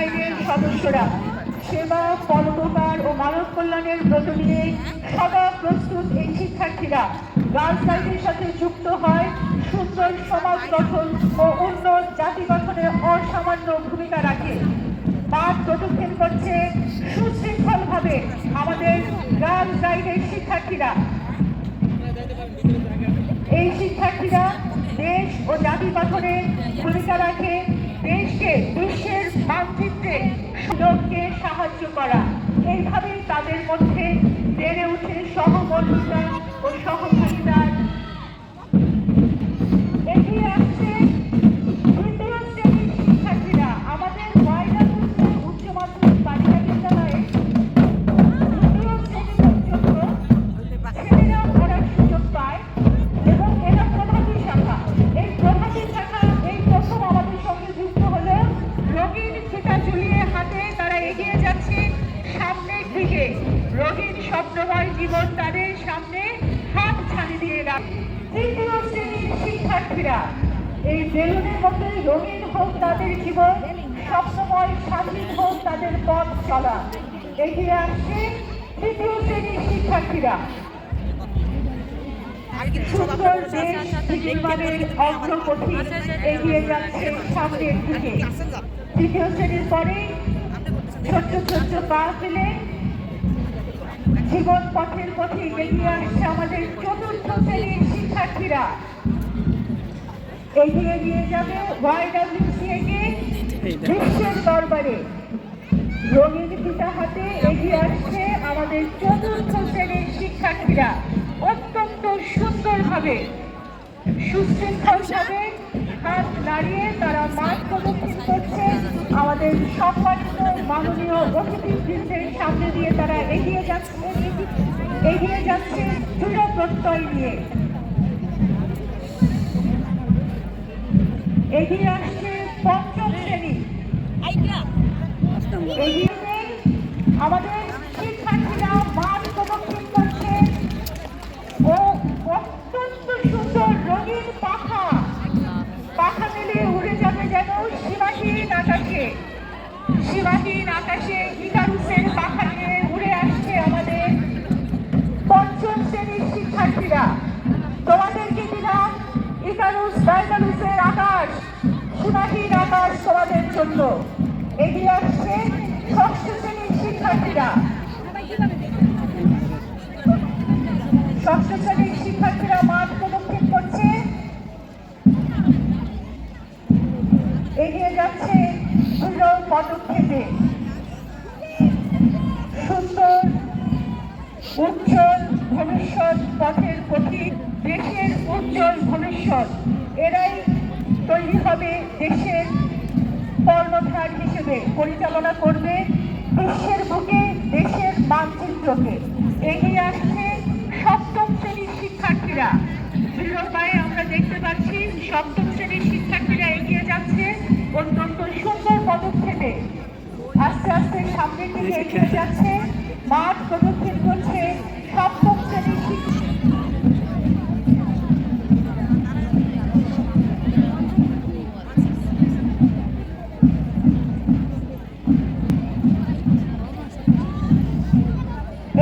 Girls সদস্যরা সেবা পরোপকার ও মানব কল্যাণের ব্রত নিয়ে সদা প্রস্তুত এই শিক্ষার্থীরা। গাইডের সাথে যুক্ত হয়, সুন্দর সমাজ গঠন ও উন্নত জাতি গঠনে অসামান্য ভূমিকা রাখে। মাঠ প্রদক্ষিণ করছে সুশৃঙ্খলভাবে আমাদের গার্লস গাইডের শিক্ষার্থীরা। এই শিক্ষার্থীরা দেশ ও জাতি গঠনে ভূমিকা রাখে দেশকে বিশ্বের মানচিত্রে সুযোগকে সাহায্য করা। এইভাবেই তাদের মধ্যে বেড়ে উঠে সহমর্মিতা ও সহযোগিতার এগিয়ে জীবন পথের পথে এগিয়ে আসছে আমাদের চতুর্থ শ্রেণির শিক্ষার্থীরা এগিয়ে নিয়ে যাবে ওয়াইডাব্লিউসিএ কে বিশ্বের দরবারে রঙিন পিতা হাতে এগিয়ে আসছে আমাদের চতুর্থ শ্রেণির শিক্ষার্থীরা। অত্যন্ত সুন্দরভাবে সুশৃঙ্খলভাবে হাত নাড়িয়ে তারা মাঠ প্রদক্ষিণ করছে। আমাদের সম্মানিত মাননীয় অতিথিবৃন্দের সামনে দিয়ে তারা এগিয়ে যাচ্ছে এগিয়ে যাচ্ছে দৃঢ় প্রত্যয় নিয়ে। এগিয়ে আসছে পঞ্চম শ্রেণি। এগিয়ে আমাদের সীমাহীন আকাশে ইকারুসের পাখা নিয়ে উড়ে আসছে আমাদের পঞ্চম শ্রেণির শিক্ষার্থীরা। তোমাদেরকে দিলাম ইকারুস ডাইকারুসের আকাশ সীমাহীন আকাশ তোমাদের জন্য। এগিয়ে আসছে ষষ্ঠ শ্রেণির শিক্ষার্থীরা। ষষ্ঠ শ্রেণির শিক্ষার্থীরা মাঠ প্রদক্ষিণ করছে। এগিয়ে যাচ্ছে পদক্ষেপে সুন্দর উজ্জ্বল ভবিষ্যৎ পথের পথিক দেশের উজ্জ্বল ভবিষ্যৎ। এরাই তৈরি হবে দেশের কর্ণধার হিসেবে পরিচালনা করবে বিশ্বের বুকে, দেশের মানচিত্রকে। এগিয়ে আসছে সপ্তম শ্রেণির শিক্ষার্থীরা। দৃঢ়তায় আমরা দেখতে পাচ্ছি সপ্তম শ্রেণির শিক্ষার্থীরা এগিয়ে যাচ্ছে। অত্যন্ত সুন্দর পদক্ষেপে আস্তে আস্তে সামনের দিকে এগিয়ে যাচ্ছে। মাঠ প্রদক্ষিণ করছে সপ্তম শ্রেণির শিক্ষা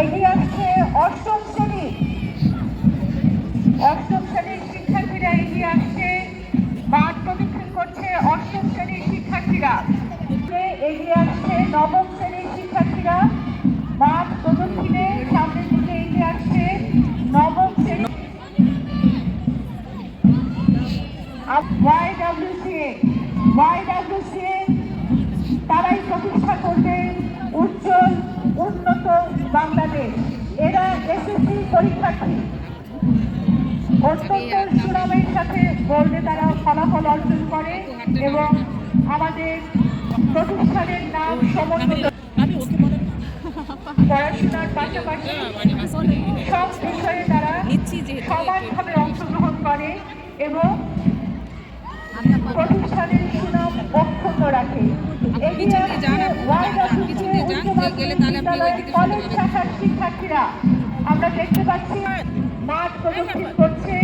এগিয়ে আসছে অষ্টম শ্রেণি। অষ্টম শ্রেণির শিক্ষার্থীরা এগিয়ে আসছে। করছে অষ্টম শ্রেণির শিক্ষার্থীরা। এগিয়ে আসছে নবম শ্রেণির শিক্ষার্থীরা। মাঠ প্রদক্ষিণে সামনের দিকে এগিয়ে আসছে নবম শ্রেণি। তারাই প্রতিষ্ঠা করবে উজ্জ্বল, উন্নত বাংলাদেশ। এরা এসএসসি পরীক্ষার্থী। অত্যন্ত সুনামের সাথে বোর্ডে তারা ফলাফল অর্জন করে এবং আমাদের প্রতিষ্ঠানের নাম বলেন পড়াশোনার পাশাপাশি সব বিষয়ে তারা সমানভাবে অংশগ্রহণ করে এবং প্রতিষ্ঠানের সুনাম অক্ষুণ্ণ রাখে। শিক্ষার্থীরা আমরা দেখতে পাচ্ছি মাঠ প্রদক্ষিণ করছে।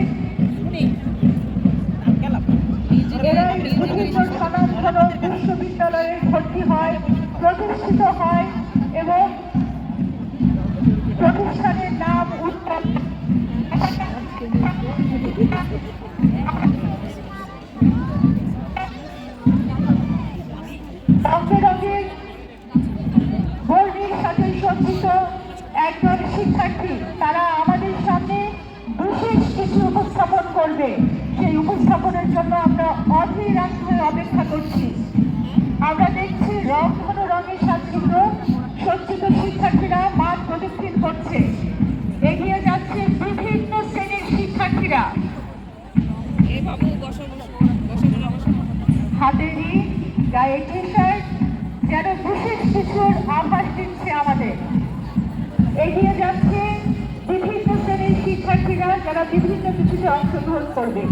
এরাই বিভিন্ন স্বনামধন্য বিশ্ববিদ্যালয়ে ভর্তি হয় প্রতিষ্ঠিত হয় এবং প্রতিষ্ঠানের নাম উত্তম রঙে রঙে বর্ণের সাথে সজ্জিত একজন শিক্ষার্থী তারা আমাদের করবে। সেই উপস্থাপনের জন্য আমরা অধীর আগ্রহে অপেক্ষা করছি। আমরা দেখছি রং ঘন রঙের সাজ্জিত সজ্জিত শিক্ষার্থীরা মাঠ প্রদক্ষিণ করছে। এগিয়ে যাচ্ছে বিভিন্ন শ্রেণির শিক্ষার্থীরা। এই বাবু বসো বসো বসো বসো বসো। হাতে রিং গায়ে টি শার্ট যেন বিশেষ কিছুর আভাস দিচ্ছে আমাদের। এগিয়ে যাচ্ছে শিক্ষার্থীরা যারা বিভিন্ন কিছুতে অংশগ্রহণ করবে।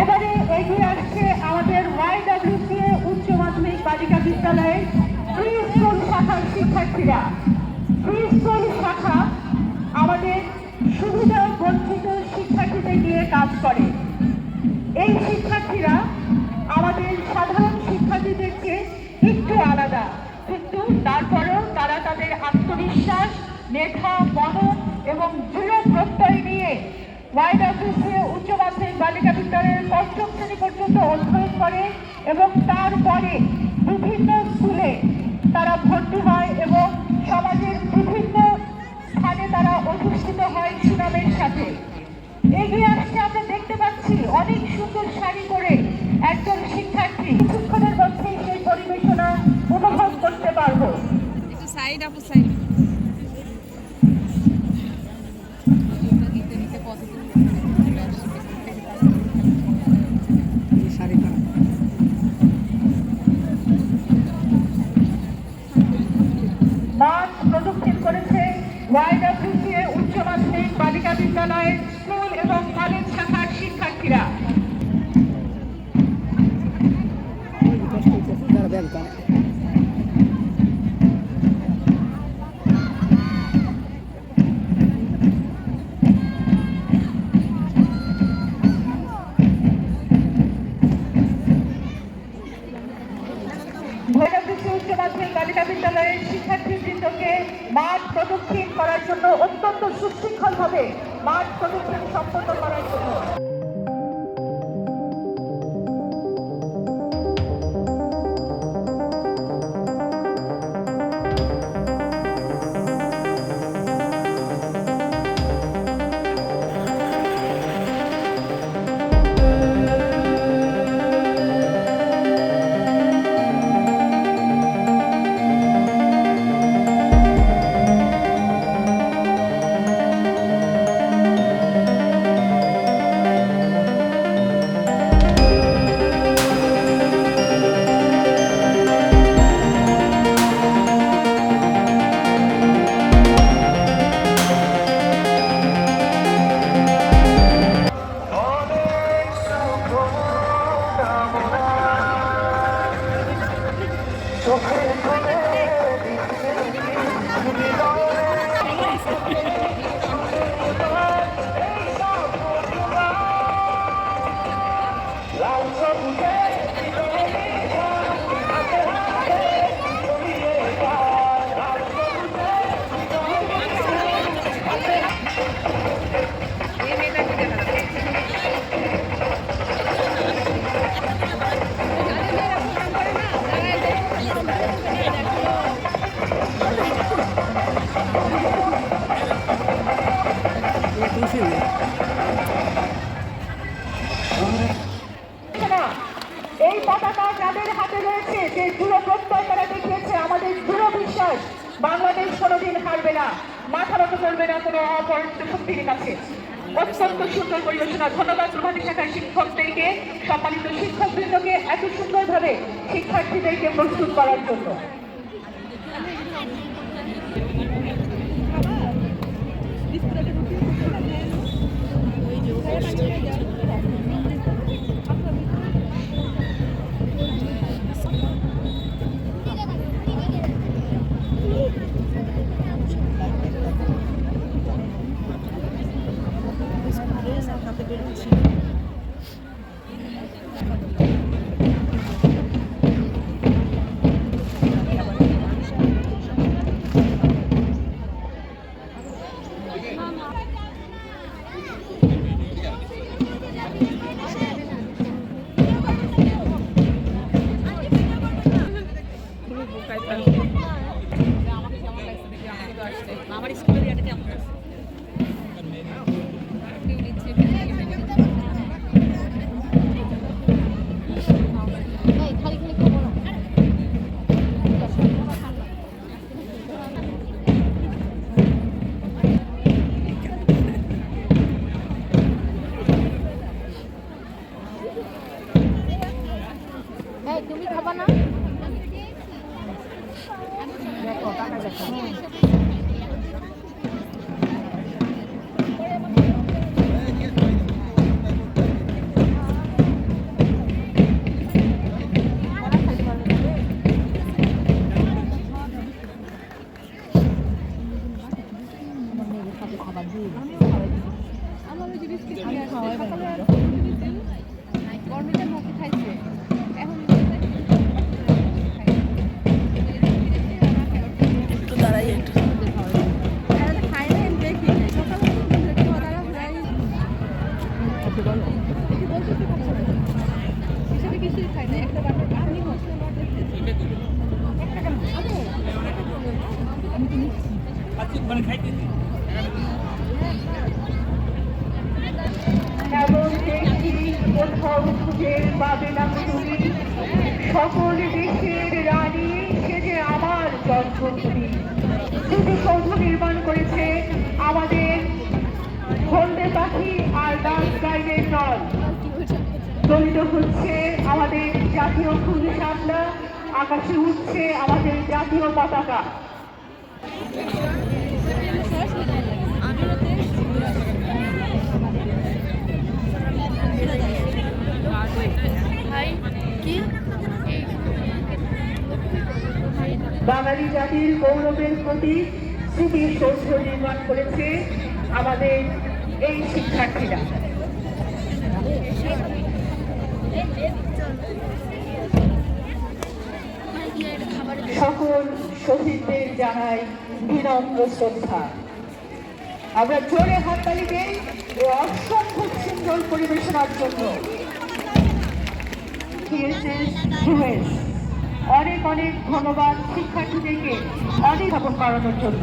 এবারে এগিয়ে আসছে আমাদের ওয়াইডাব্লিউসি উচ্চ মাধ্যমিক বালিকা বিদ্যালয়ের প্রি স্কুল শাখার শিক্ষার্থীরা। প্রি স্কুল শাখা আমাদের সুবিধা বঞ্চিত শিক্ষার্থীদের নিয়ে কাজ করে। এই শিক্ষার্থীরা আমাদের সাধারণ শিক্ষার্থীদের চেয়ে একটু আলাদা, কিন্তু তারপরেও তারা তাদের আত্মবিশ্বাস, মেধা, মনন এবং দৃঢ় প্রত্যয় নিয়ে ওয়াইডাব্লিউসি উচ্চ মাধ্যমিক বালিকা বিদ্যালয়ের পঞ্চম শ্রেণি পর্যন্ত অধ্যয়ন করে এবং তারপরে বিভিন্ন স্কুলে তারা ভর্তি হয় এবং সমাজের বিভিন্ন স্থানে তারা অধিষ্ঠিত হয় সুনামের সাথে। এগিয়ে আসছে আমরা দেখতে পাচ্ছি অনেক সুন্দর শাড়ি পরে একজন শিক্ষার্থী। কিছুক্ষণের মধ্যেই সেই পরিবেশনা অনুভব করতে পারব। সাইড আপু সাইড মাঠ প্রদক্ষিণ করেছে ওয়াইডাব্লিউসি উচ্চ মাধ্যমিক বালিকা বিদ্যালয়ের স্কুল এবং কলেজ শাখার শিক্ষার্থীরা। শিক্ষকবৃন্দকে এত সুন্দরভাবে শিক্ষার্থীদেরকে প্রস্তুত করার জন্য। ওই যে বোকায় ফেলবে আমার স্কুলের কেমন পাখি আর ডান্স গাইডের দল। দলিত হচ্ছে আমাদের জাতীয় ফুল শাপলা আকাশে উঠছে আমাদের জাতীয় পতাকা। বাঙালি জাতির গৌরবের প্রতি স্মৃতির সৌধ নির্মাণ করেছে আমাদের এই শিক্ষার্থীরা। সকল শহীদদের জানাই বিনম্র শ্রদ্ধা। আমরা জোরে হাততালি দেই ও অসংখ্য সুন্দর পরিবেশনার জন্য। অনেক অনেক ধন্যবাদ শিক্ষার্থীদেরকে অনেক করানোর জন্য।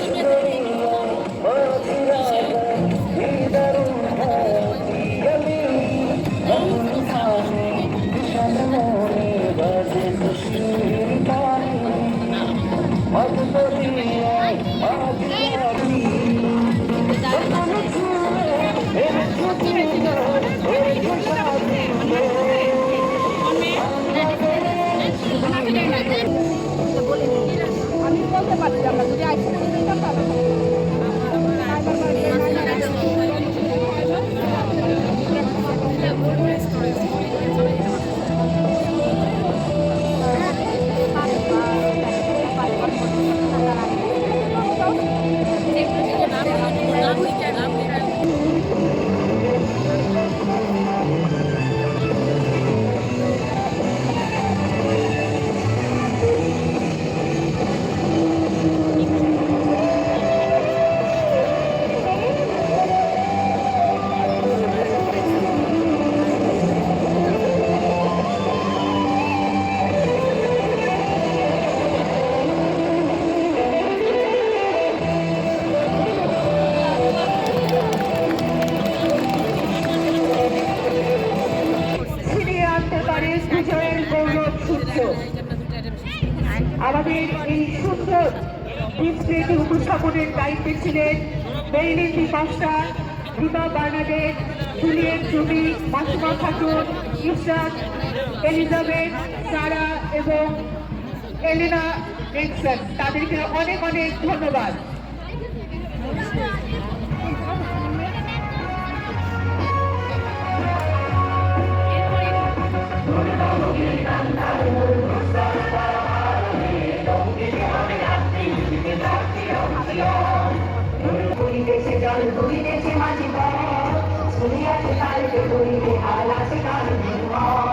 সামনে বাসা Ruba Bernadette Juliet Jubi Masuma Khatun Ishaq Elizabeth, Sara এবং এলিনা নেক্সন তাদেরকে অনেক অনেক ধন্যবাদ Thank you. জল ধুইতেছে মাঝি শুনিয়াছে তারিখে ধরিতে আর আছে কাল মন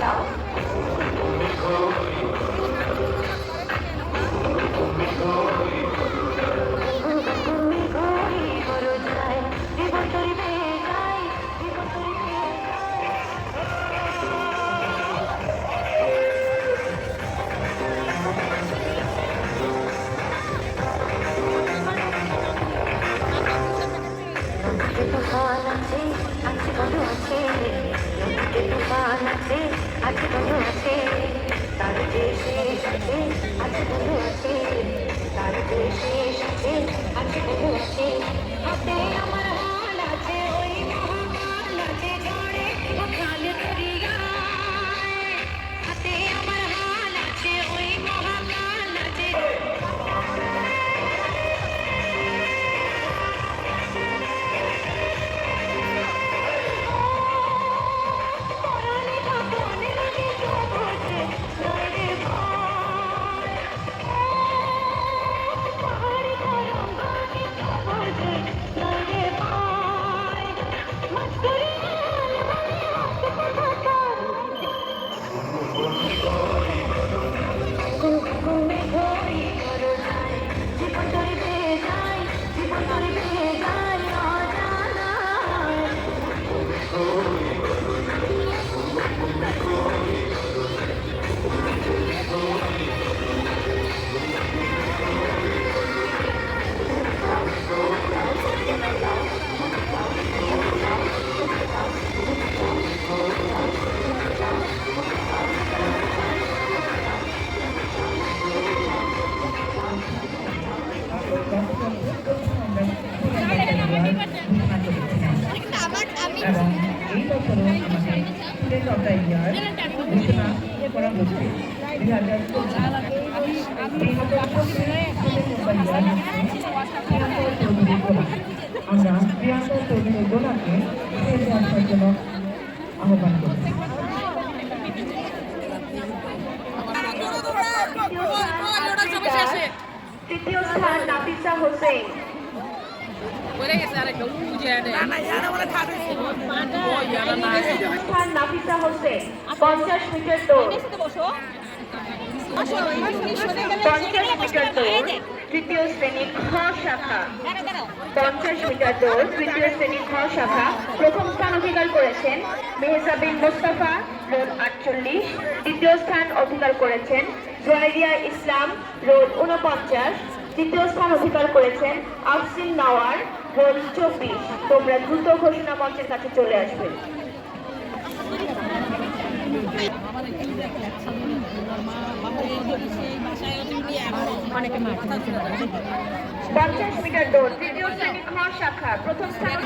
yourself. পঞ্চাশ মিটার দৌড় তৃতীয় শ্রেণি খ শাখা পঞ্চাশ মিটার দৌড় তৃতীয় শ্রেণি খ শাখা প্রথম স্থান অধিকার করেছেন মেহসাবিন মোস্তাফা রোড আটচল্লিশ। দ্বিতীয় স্থান অধিকার করেছেন জয়েরিয়া ইসলাম রোড উনপঞ্চাশ তৃতীয় স্থান অধিকার করেছেন আফসিন নাওয়ার রোড চব্বিশ। তোমরা দ্রুত ঘোষণা মঞ্চের কাছে চলে আসবে। অনেকে পঞ্চাশ মিটার দৌড় তৃতীয় শাখা, প্রথম স্থান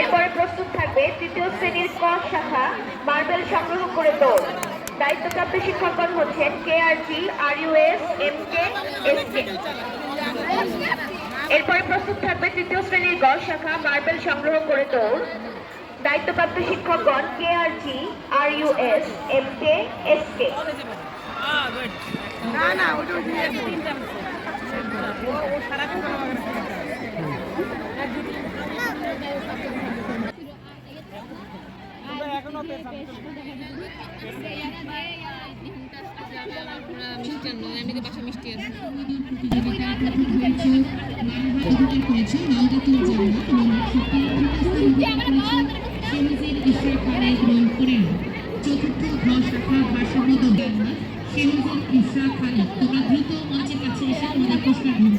এরপরে প্রস্তুত থাকবে তৃতীয় শ্রেণির ক শাখা, মার্বেল সংগ্রহ করে দৌড়। দায়িত্বপ্রাপ্ত শিক্ষকগণ হচ্ছেন K R G, R U S M K, S K. এরপরে প্রস্তুত থাকবে তৃতীয় শ্রেণির গ শাখা, মার্বেল সংগ্রহ করে দৌড়। দায়িত্বপ্রাপ্ত শিক্ষকগণ K R G R U S M K S K না না ওটা চতুর্থ ঘ শাখা ভারসাম্য দৌড় শেহজুল ইসরা খালিদ তোমরা দ্রুত মঞ্চের কাছে এসে তোমাদের পুরস্কার গ্রহণ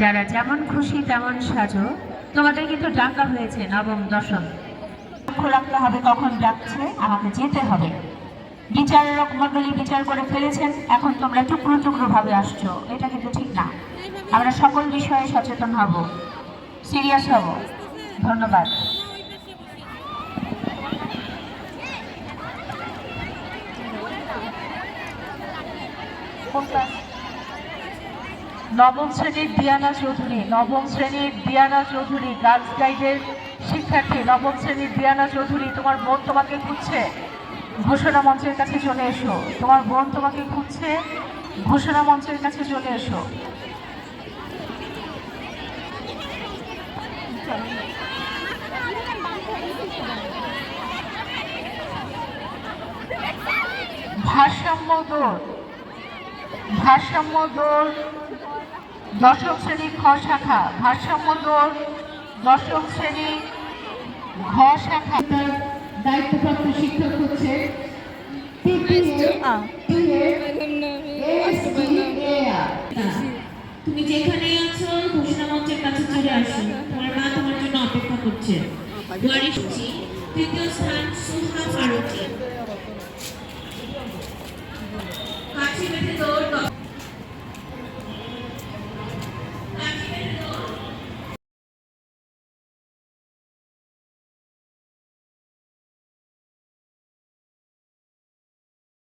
যারা যেমন খুশি তেমন সাজো। তোমাদের কিন্তু ডাকা হয়েছে নবম, দশম। লক্ষ্য রাখতে হবে কখন ডাকছে, আমাকে যেতে হবে। বিচারক মন্ডলী বিচার করে ফেলেছেন, এখন তোমরা টুকরো টুকরো ভাবে আসছো। এটা কিন্তু ঠিক না। আমরা সকল বিষয়ে সচেতন হব। সিরিয়াস হব। ধন্যবাদ। নবম শ্রেণির দিয়ানা চৌধুরী, নবম শ্রেণির দিয়ানা চৌধুরী গার্লস গাইডের শিক্ষার্থী, নবম শ্রেণির দিয়ানা চৌধুরী, তোমার বোন তোমাকে খুঁজছে। ঘোষণা মঞ্চের কাছে চলে এসো। তোমার বোন তোমাকে খুঁজছে। ঘোষণা মঞ্চের কাছে চলে এসো। ভারসাম্য দৌড় ভারসাম্য দৌড় দশম শ্রেণি খ শাখা ভারসাম্য দৌড় দশম শ্রেণি ঘ শাখা। দায়িত্বপ্রাপ্ত শিক্ষক হচ্ছে তুমি যেখানে আছো ঘোষণা মঞ্চের কাছে চলে আসো। তোমার মা তোমার জন্য অপেক্ষা করছে। তৃতীয় স্থান সুহা ফারুকি। কাছে বেঁধে দৌড়